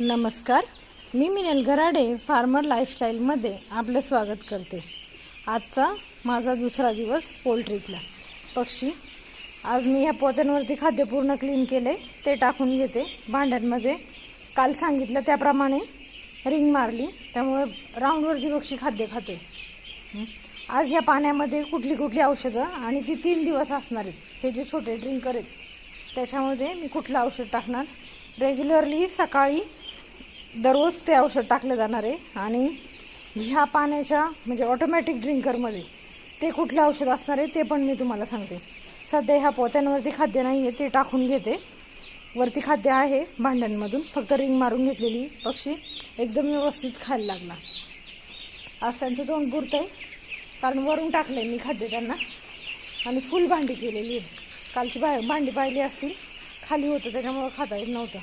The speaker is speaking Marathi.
नमस्कार. मी मिनल घराडे फार्मर लाईफस्टाईलमध्ये आपलं स्वागत करते. आजचा माझा दुसरा दिवस पोल्ट्रीतला. पक्षी आज मी ह्या पोत्यांवरती खाद्य पूर्ण क्लीन केले ते टाकून घेते. भांड्यांमध्ये काल सांगितलं त्याप्रमाणे रिंग मारली त्यामुळे राऊंडवरची पक्षी खाद्य खाते. आज ह्या पाण्यामध्ये कुठली कुठली औषधं आणि ती तीन दिवस असणार आहेत. हे जे छोटे ड्रिंकर आहेत त्याच्यामध्ये मी कुठलं औषध टाकणार? रेग्युलरली सकाळी दररोज ते औषध टाकलं जाणार आहे. आणि ह्या पाण्याच्या म्हणजे ऑटोमॅटिक ड्रिंकरमध्ये ते कुठलं औषध असणार आहे ते पण मी तुम्हाला सांगते. सध्या ह्या पोत्यांवरती खाद्य नाही आहे ते टाकून घेते. वरती खाद्य आहे भांड्यांमधून. फक्त रिंग मारून घेतलेली पक्षी एकदम व्यवस्थित खायला लागला. आज त्यांचं तोंड पुरतं आहे कारण वरून टाकलं आहे मी खाद्य त्यांना. आणि फुल भांडी केलेली आहे कालची बा भांडी पाहिली असतील खाली होतं त्याच्यामुळं खाता येत नव्हतं.